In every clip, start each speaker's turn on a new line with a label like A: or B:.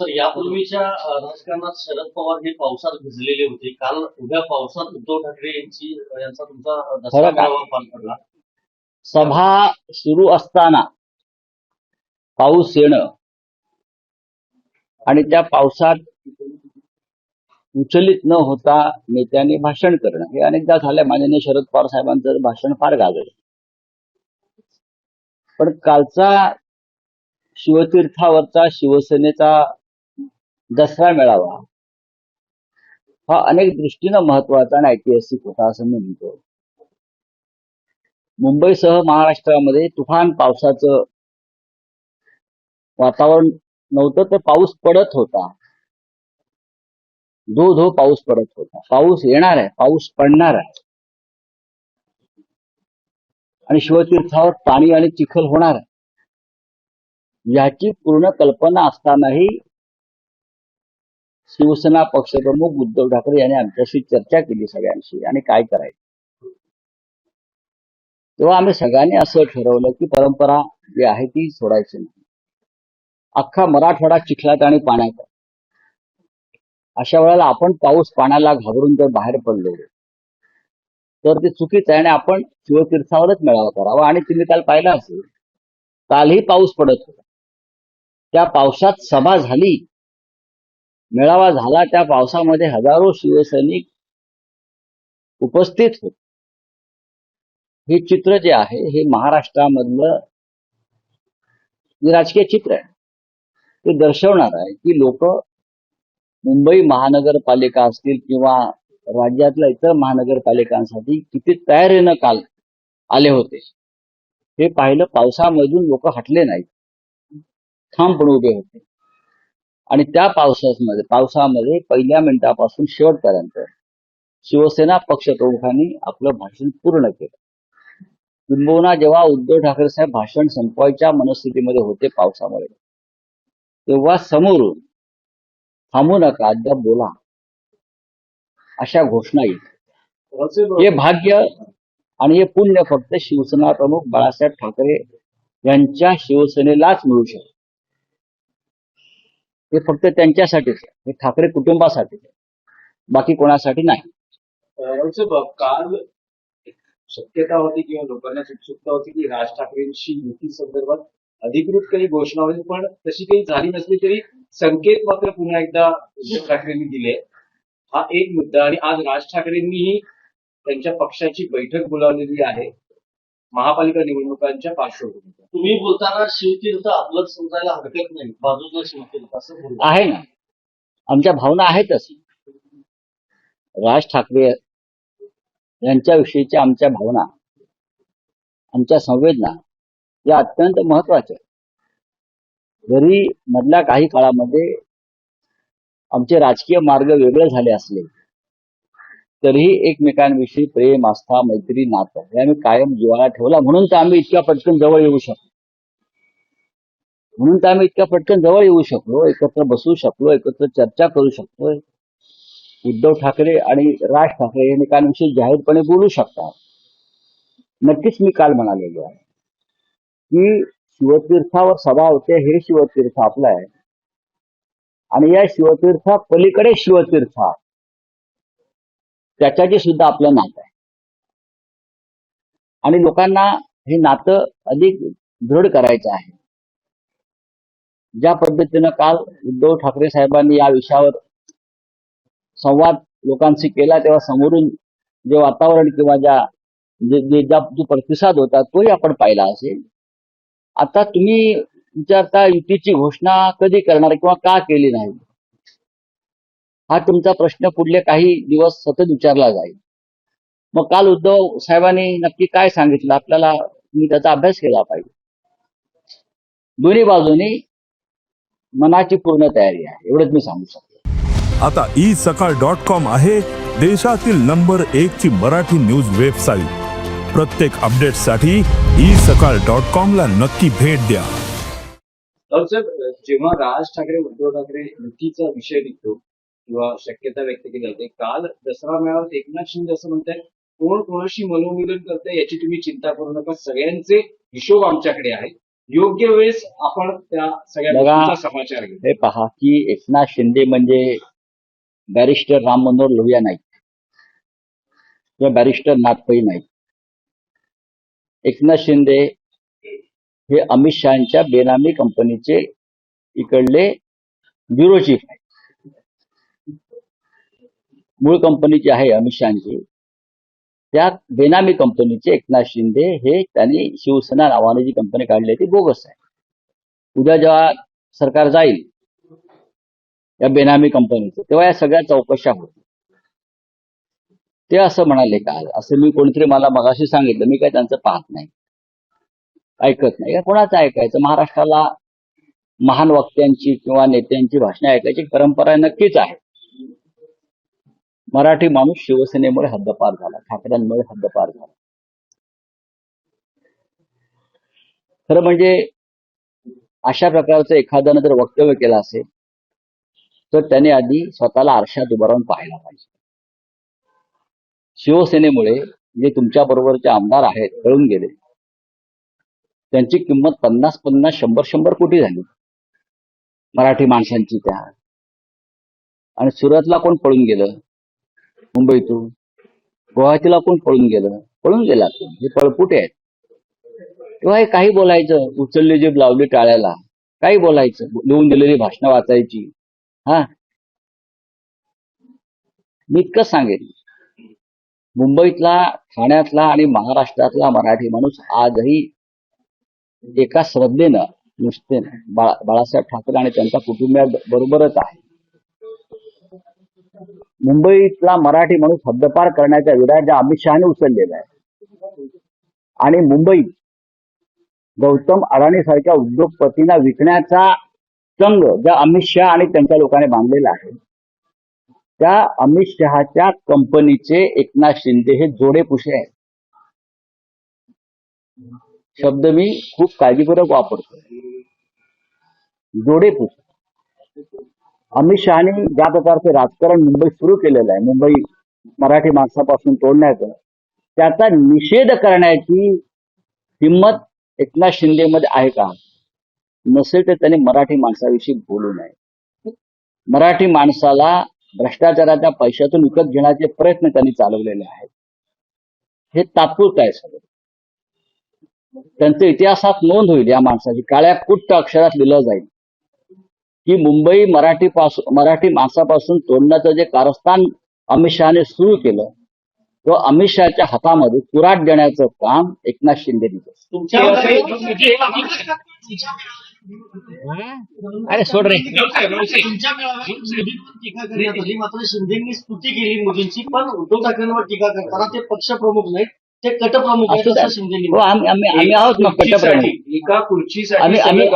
A: Sir यापूर्वीच्या राजकारणात शरद पवार हे पावसात भिजलेले होते. काल उभ्या पावसात उद्धव ठाकरे यांची यांचा तुमचा पार पडला.
B: सभा सुरू असताना पाऊस येणं आणि त्या पावसात उचलित न होता नेत्याने भाषण करणं हे अनेकदा झालंय. माननीय शरद पवार साहेबांचं भाषण फार गाजलं पण कालचा शिवतीर्थावरचा शिवसेनेचा दसरा मेळावा. हा अनेक दृष्टीनं महत्त्वाचा आणि ऐतिहासिक होता असं मी म्हणतो. मुंबईसह महाराष्ट्रामध्ये तुफान पावसाचं वातावरण नव्हतं तर पाऊस पडत होता. धो धो पाऊस पडत होता. पाऊस येणार आहे पाऊस पडणार आहे. आणि शिवतीर्थावर पाणी आणि चिखल होणार आहे. याची पूर्ण कल्पना असतानाही शिवसेना पक्षप्रमुख उद्धव ठाकरे यांनी आमच्याशी चर्चा केली सगळ्यांशी आणि काय करायचं. तेव्हा आम्ही सगळ्यांनी असं ठरवलं की परंपरा जी आहे ती सोडायची नाही. अख्खा मराठवाडा चिखलात आणि पाण्यात अशा वेळेला आपण पाऊस पाण्याला घाबरून जर बाहेर पडलो तर ते चुकीचं आहे आणि आपण शिवतीर्थावरच मेळावा करावा. आणि तुम्ही काल पाहिला असेल कालही पाऊस पडत होता. त्या पावसात सभा झाली मेळावा झाला त्या पावसामध्ये हजारो शिवसैनिक उपस्थित होते. हे चित्र जे आहे हे महाराष्ट्रामधलं राजकीय चित्र आहे. ते दर्शवणार आहे की लोक मुंबई महानगरपालिका असतील किंवा राज्यातल्या इतर महानगरपालिकांसाठी किती तयारीनं काल आले होते. हे पाहिलं पावसामधून लोक हटले नाहीत. ठामपणे उभे होते. आणि त्या पावसामध्ये पावसामध्ये पहिल्या मिनिटापासून शेवटपर्यंत शिवसेना पक्षप्रमुखांनी आपलं भाषण पूर्ण केलं. किंबहुना जेव्हा उद्धव ठाकरे साहेब भाषण संपवायच्या मनस्थितीमध्ये होते पावसामुळे तेव्हा समोरून थांबू नका अद्याप बोला. अशा घोषणा येत हे भाग्य आणि हे पुण्य फक्त शिवसेना प्रमुख बाळासाहेब ठाकरे यांच्या शिवसेनेलाच मिळू शकते. हे फक्त त्यांच्यासाठीच हे ठाकरे कुटुंबासाठीच आहे. बाकी कोणासाठी नाही.
C: काल शक्यता होती किंवा लोकांना उत्सुकता होती की राज ठाकरेंशी युती संदर्भात अधिकृत काही घोषणा होईल पण तशी काही झाली नसली तरी संकेत मात्र पुन्हा एकदा उद्धव ठाकरेंनी दिले. हा एक मुद्दा. आणि आज राज ठाकरेंनीही त्यांच्या पक्षाची बैठक बोलावलेली आहे. महापालिका निवडणुकांच्या पार्श्वभूमीवर.
A: तुम्ही बोलताना शिवतीर्थ आपलंच समजायला हरकत नाही. बाजूचं शिवतीर्थ असं बोलता
B: आहे ना. आमच्या भावना आहेतच. राज ठाकरे यांच्याविषयीच्या आमच्या भावना आमच्या संवेदना या अत्यंत महत्त्वाच्या. जरी मधल्या काही काळामध्ये आमचे राजकीय मार्ग वेगळे झाले असले तरीही एकमेकांविषयी प्रेम आस्था मैत्री नातं हे आम्ही कायम जीवाला ठेवला. म्हणून तर आम्ही इतक्या पटकन जवळ येऊ शकलो. म्हणून तर आम्ही इतक्या पटकन जवळ येऊ शकलो एकत्र बसू शकलो एकत्र चर्चा करू शकतोय उद्धव ठाकरे आणि राज ठाकरे एकमेकांविषयी जाहीरपणे बोलू शकतात. नक्कीच मी काल म्हणालेलो आहे की शिवतीर्थावर सभा होते हे शिवतीर्थ आपलं आहे. आणि या शिवतीर्था पलीकडे शिवतीर्थ आहे. त्याच्याशी सुद्धा आपलं नातं आहे. आणि लोकांना हे नातं अधिक दृढ करायचं आहे. ज्या पद्धतीनं काल उद्धव ठाकरे साहेबांनी या विषयावर संवाद लोकांशी केला तेव्हा समोरून जे वातावरण किंवा ज्या जे ज्या जो प्रतिसाद होता तोही आपण पाहिला असेल. आता तुम्ही विचारता युतीची घोषणा कधी करणार किंवा का केली नाही? हा तुमचा प्रश्न पुढले काही दिवस सतत विचारला जाईल. मग काल उद्धव साहेबांनी नक्की काय सांगितलं? आपल्याला मी त्याचा अभ्यास केला पाहिजे. दोन्ही बाजूनी मनाची पूर्ण तयारी आहे. एवढंच मी सांगू शकतो.
D: आता ई सकाळ डॉट कॉम आहे देशातील नंबर एक ची मराठी न्यूज वेबसाईट. प्रत्येक अपडेटसाठी ई सकाळ डॉट कॉम ला नक्की भेट द्या.
C: जेव्हा राज ठाकरे उद्धव ठाकरे युतीचा विषय निघतो किंवा शक्यता व्यक्त केली जाते. काल दसरा मेळाव्यात एकनाथ शिंदे असं म्हणतात कोण कोणाशी मनोमिलन करतंय याची तुम्ही चिंता करू नका. सगळ्यांचे हिशोब आमच्याकडे आहे योग्य वेळेस आपण त्या सगळ्या समाचार घेऊ.
B: हे पहा की एकनाथ शिंदे म्हणजे बॅरिस्टर राम मनोहर लोहिया नाहीत किंवा बॅरिस्टर नागपई नाहीत एकनाथ शिंदे हे अमित शहाच्या बेनामी कंपनीचे इकडले ब्युरो चीफ आहेत. मूळ कंपनी जी आहे अमित शहाची त्या बेनामी कंपनीचे एकनाथ शिंदे हे त्यांनी शिवसेना नावाने जी कंपनी काढली आहे ती बोगस आहे. उद्या जेव्हा सरकार जाईल या बेनामी कंपनीचं तेव्हा या सगळ्या चौकशा होतील. ते असं म्हणाले काल असं मी कोणीतरी मला मगाशी सांगितलं मी काय त्यांचं पाहत नाही. ऐकत नाही. कोणाचं ऐकायचं? महाराष्ट्राला महान वक्त्यांची किंवा नेत्यांची भाषणे ऐकायची परंपरा नक्कीच आहे. मराठी माणूस शिवसेनेमुळे हद्दपार झाला. ठाकरेंमुळे हद्दपार झाला. खरं म्हणजे अशा प्रकारचं एखाद्यानं जर वक्तव्य केलं असेल तर त्याने आधी स्वतःला आरशात उभं राहून पाहायला पाहिजे. शिवसेनेमुळे जे तुमच्या बरोबरचे आमदार आहेत कळून गेले त्यांची किंमत पन्नास पन्नास शंभर शंभर कोटी झाली. मराठी माणसांची त्या. आणि सुरतला कोण पळून गेलं? मुंबईतून गुवाहाटीला कोण पळून गेलं? पळून गेला हे पळपुटे आहेत? तेव्हा हे काही बोलायचं. उचलले जे लावले टाळ्याला. काही बोलायचं. लिहून दिलेली भाषणं वाचायची. हा? मी इतकंच सांगेन. मुंबईतला ठाण्यातला आणि महाराष्ट्रातला मराठी माणूस आजही एका श्रद्धेनं नुसतेनं बाळासाहेब ठाकरे आणि त्यांच्या कुटुंबिया बरोबरच आहे. मुंबईतला मराठी माणूस हद्दपार करण्याच्या विडा ज्या अमित शहाने उचललेला आहे आणि मुंबईत गौतम अडाणी सारख्या उद्योगपतींना विकण्याचा संघ ज्या अमित शहा आणि त्यांच्या लोकांनी बांधलेला आहे त्या अमित शहाच्या कंपनीचे एकनाथ शिंदे हे जोडे पुशे आहेत. शब्द मी खूप काळजीपूर्वक वापरतो जोडे पुशे अमित शहानी ज्या प्रकारचे राजकारण मुंबईत सुरू केलेलं आहे मुंबई मराठी माणसापासून तोडण्याचं त्याचा निषेध करण्याची हिंमत एकनाथ शिंदेमध्ये आहे का? नसेल तर त्यांनी मराठी माणसाविषयी बोलू नये. मराठी माणसाला भ्रष्टाचाराच्या पैशातून विकत घेण्याचे प्रयत्न त्यांनी चालवलेले आहेत. हे तात्पुरतं आहे सगळं. त्यांचं इतिहासात नोंद होईल या माणसाची. काळ्या कुट्ट अक्षरात लिहिलं जाईल. की मुंबई मराठी पासून मराठी माणसापासून तोडण्याचं जे कारस्थान अमित शहाने सुरू केलं तो अमित शहाच्या हातामध्ये कुराट देण्याचं काम एकनाथ शिंदे दिलं
A: तुमच्या
B: अरे सोड रे.
A: मात्र शिंदेनी स्तुती केली मोदींची पण उद्धव ठाकरेंवर टीका करताना ते पक्षप्रमुख नाहीत ते कटप्रमुख आहेत
B: हो आम्ही आहोत ना पट्टप्रमुख
C: एका खुर्चीसाठी
B: आम्ही-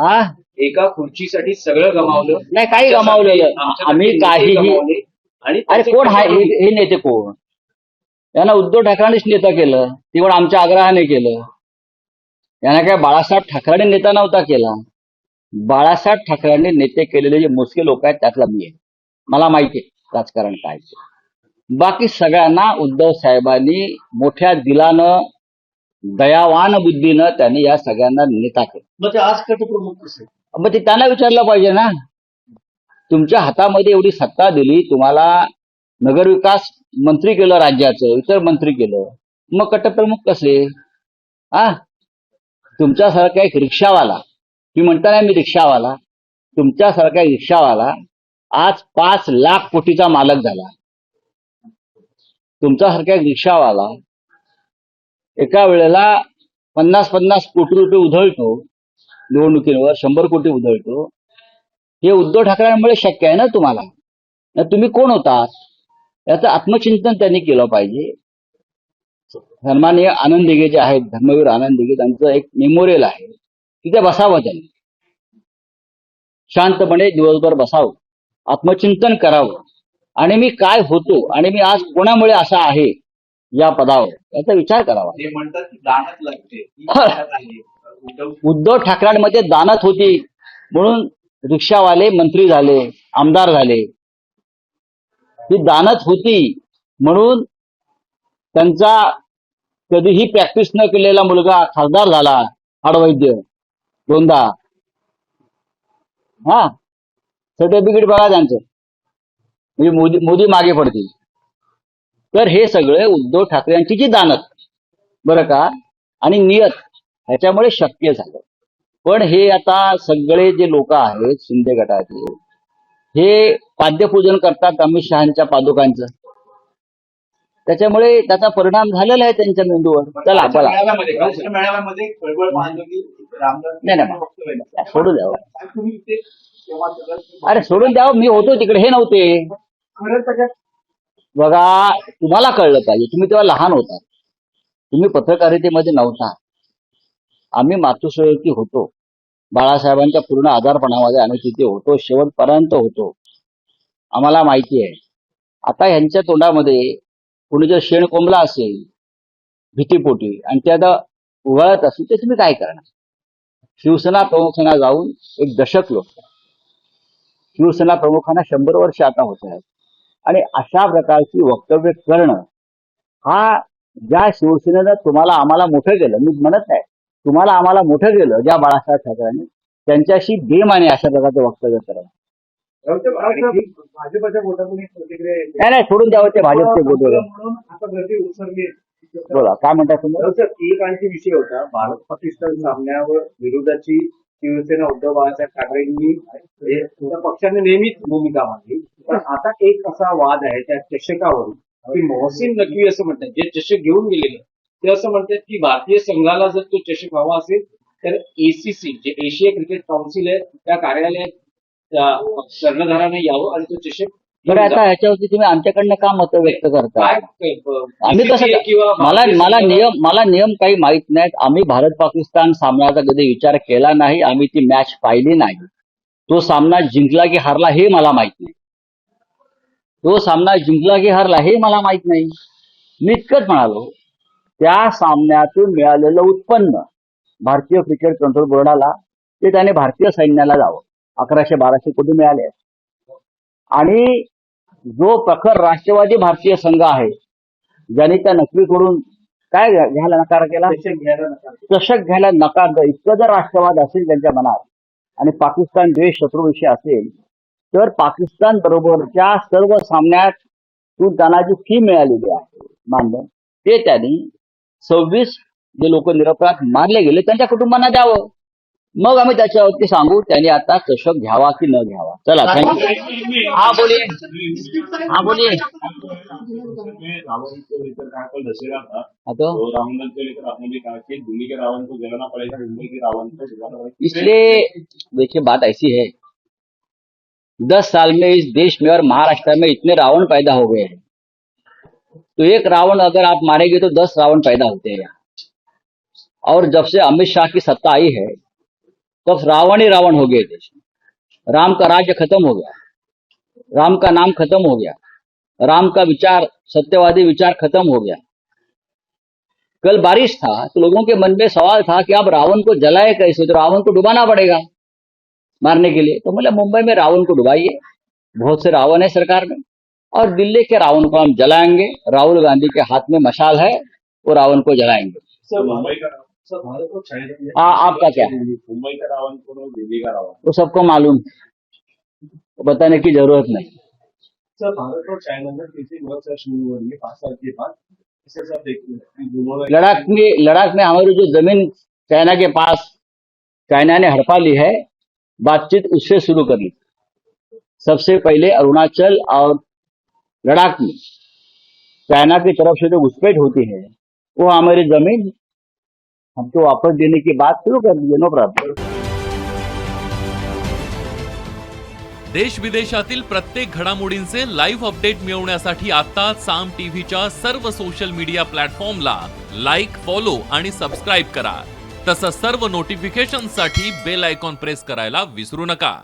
B: हा
C: एका खुर्चीसाठी सगळं गमावलं.
B: नाही काही गमावलेलं आम्ही
C: नेते
B: काहीही
C: गमावले. आणि
B: अरे
C: त्याचे
B: कोण
C: कटप्रमुख.
B: हे हे नेते कोण? यांना उद्धव ठाकरेंनीच नेता केलं. ते पण आमच्या आग्रहाने केलं. यांना काय बाळासाहेब ठाकरेंनी नेता नव्हता केला. बाळासाहेब ठाकरेंनी नेते केलेले जे मोजके लोक आहेत त्यातला मी आहे. मला माहिती आहे राजकारण काय ते. बाकी सगळ्यांना उद्धव साहेबांनी मोठ्या दिलानं दयावान बुद्धीनं त्यांनी या सगळ्यांना नेता केलं.
A: मग ते आज कटप्रमुख कसे?
B: मग ते त्यांना विचारलं पाहिजे ना. तुमच्या हातामध्ये एवढी सत्ता दिली तुम्हाला नगरविकास मंत्री केलं राज्याचं इतर मंत्री केलं मग कटप्रमुख कसे आ? तुमच्यासारखा एक रिक्षावाला मी म्हणता नाही मी रिक्षावाला तुमच्यासारखा एक रिक्षावाला आज पाच लाख कोटीचा मालक झाला. तुमच्यासारखा एक रिक्षावाला एका वेळेला पन्नास पन्नास कोटी रुपये उधळतो निवडणुकीवर शंभर कोटी उधळतो हे उद्धव ठाकरेंमुळे शक्य आहे ना तुम्हाला? तुम्ही कोण होतात? याचं आत्मचिंतन त्यांनी केलं पाहिजे. सन्माननीय आनंद दिघे जे आहेत धर्मवीर आनंद दिघे त्यांचं एक मेमोरियल आहे. तिथे बसावं त्यांनी. शांतपणे दिवसभर बसावं. आत्मचिंतन करावं. आणि मी काय होतो आणि मी आज कोणामुळे असा आहे या पदावर याचा विचार करावा.
C: ते म्हणतात की लागते. उद्धव
B: ठाकरांमध्ये ठाकरेंमध्ये दानत होती. म्हणून रिक्षावाले मंत्री झाले आमदार झाले. ही दानत होती. म्हणून त्यांचा कधीही प्रॅक्टिस न केलेला मुलगा खासदार झाला हाडवैद्य दोनदा. हा सर्टिफिकेट बघा त्यांचं. म्हणजे मोदी मोदी मागे पडतील. तर हे सगळे उद्धव ठाकरे यांची जी दानत बरं का? आणि नियत. ह्याच्यामुळे शक्य झालं. पण हे आता सगळे जे लोक आहेत शिंदे गटाचे हे पाद्यपूजन करतात अमित शहाच्या पादुकांचं. त्याच्यामुळे त्याचा परिणाम झालेला आहे त्यांच्या मेंदूवर. चला नाही, नाही.
C: नाही.
B: सोडून द्यावं. अरे सोडून द्यावं. मी होतो तिकडे हे नव्हते. बघा तुम्हाला कळलं पाहिजे. तुम्ही तेव्हा लहान होता. तुम्ही पत्रकारितेमध्ये नव्हता. आम्ही मातृश्रेयती होतो. बाळासाहेबांच्या पूर्ण आजारपणामध्ये आम्ही तिथे होतो. शेवटपर्यंत होतो. आम्हाला माहिती आहे. आता ह्यांच्या तोंडामध्ये कुणी जर शेण कोंबला असेल भीतीपोटी आणि ते आता उगाळत असेल तर तुम्ही काय करणार? शिवसेना प्रमुखांना जाऊन एक दशक लोक शिवसेना प्रमुखांना शंभर वर्ष आता होत आहेत. आणि अशा प्रकारची वक्तव्य करणं हा ज्या शिवसेनेनं तुम्हाला आम्हाला मोठं केलं मी म्हणत नाही. तुम्हाला आम्हाला मोठं केलं ज्या बाळासाहेब ठाकरेंनी त्यांच्याशी बेमाने अशा प्रकारचं वक्तव्य
C: आणि भाजपच्या.
B: नाही नाही सोडून द्यावं ते भाजपचे
C: उसरली
B: बोला काय म्हणताय तुम्ही?
C: एक आणखी विषय होता भारत पाकिस्तान सामन्यावर विरोधाची शिवसेना उद्धव बाळासाहेब ठाकरेंनी हे पक्षाने नेहमीच भूमिका मांडली. पण आता एक असा वाद आहे त्या चषकावरून की मोहसिन नकवी असं म्हणतात जे चषक घेऊन गेलेले. ते असं म्हणतात की भारतीय संघाला जर तो चषक हवा असेल तर एसीसी जे एशिया क्रिकेट काउन्सिल आहे त्या कार्यालयात कर्णधाराने यावं आणि तो चषक
B: बरं आता. ह्याच्यावरती तुम्ही आमच्याकडनं का मतं व्यक्त करता? आम्ही तसं मला मला नियम मला नियम काही माहीत नाहीत. आम्ही भारत पाकिस्तान सामन्याचा कधी विचार केला नाही. आम्ही ती मॅच पाहिली नाही. तो सामना जिंकला की हारला हे मला माहीत नाही. तो सामना जिंकला की हारला हे मला माहीत नाही. मी इतकंच म्हणालो. त्या सामन्यातून मिळालेलं उत्पन्न भारतीय क्रिकेट कंट्रोल बोर्डाला ते त्याने भारतीय सैन्याला जावं. अकराशे बाराशे कोटी मिळाले. आणि जो प्रखर राष्ट्रवादी भारतीय संघ आहे ज्यांनी त्या नकवीकडून काय घ्या- घ्यायला नकार केला?
C: चषक घ्यायला नकार
B: इतकं जर राष्ट्रवाद असेल त्यांच्या मनात आणि पाकिस्तान द्वेष शत्रुविषय असेल तर पाकिस्तान बरोबरच्या सर्व सामन्यातून त्यांना जी फी मिळालेली आहे मान्य ते त्यांनी सव्वीस जे लोक निरपराध मारले गेले त्यांच्या कुटुंबांना द्यावं. मग आम्ही त्याच्यावरती सांगू त्यांनी आता चषक घ्यावा की न घ्यावा. चला थँक्यू हा बोलिये हा बोलिये इसलिए देखिए बात ऐसी है। दस साल में इस देश में और महाराष्ट्र में इतने रावण पैदा हो गए हैं। तो एक रावण अगर आप मारेंगे तो दस रावण पैदा होते हैं यहाँ। और जब से अमित शाह की सत्ता आई है, तब रावण ही रावण हो गए देश में। राम का राज्य खत्म हो गया। राम का नाम खत्म हो गया। राम का विचार, सत्यवादी विचार खत्म हो गया। कल बारिश था तो लोगों के मन में सवाल था कि आप रावण को जलाए कैसे? तो रावण को डुबाना पड़ेगा मारने के लिए। तो बोले, मुंबई में रावण को डुबाइए। बहुत से रावण है सरकार में। और दिल्ली के रावण को हम जलाएँगे। राहुल गांधी के हाथ में मशाल है वो रावण को जलाएँगे।
E: मुंबई का
C: सर भारत को चाइना
B: हाँ आपका क्या? है
E: मुंबई का रावण और दिल्ली का रावण?
B: वो सबको मालूम। है। बताने की ज़रूरत नहीं।
C: सर भारत और चाइना में तीसरी वर्ष शुरू हो रही है पाँच साल के बाद। इसे सब देखते हैं कि दोनों
B: में लद्दाख में हमारी जो ज़मीन चाइना के पास चाइना ने हड़पा ली है बातचीत उससे शुरू कर ली सबसे पहले अरुणाचल और लद्दाख में। चाइना की तरफ से जो घुसपैठ होती है वो हमारी जमीन हमको वापस देने की बात शुरू कर दी नो प्रॉब्लम
F: देश विदेशातील प्रत्येक घडामोडींचे लाईव्ह अपडेट मिळवण्यासाठी आता साम टीव्हीच्या सर्व सोशल मीडिया प्लॅटफॉर्मला लाईक फॉलो आणि सबस्क्राईब करा. तसंच सर्व नोटिफिकेशनसाठी बेल आयकॉन प्रेस करायला विसरू नका.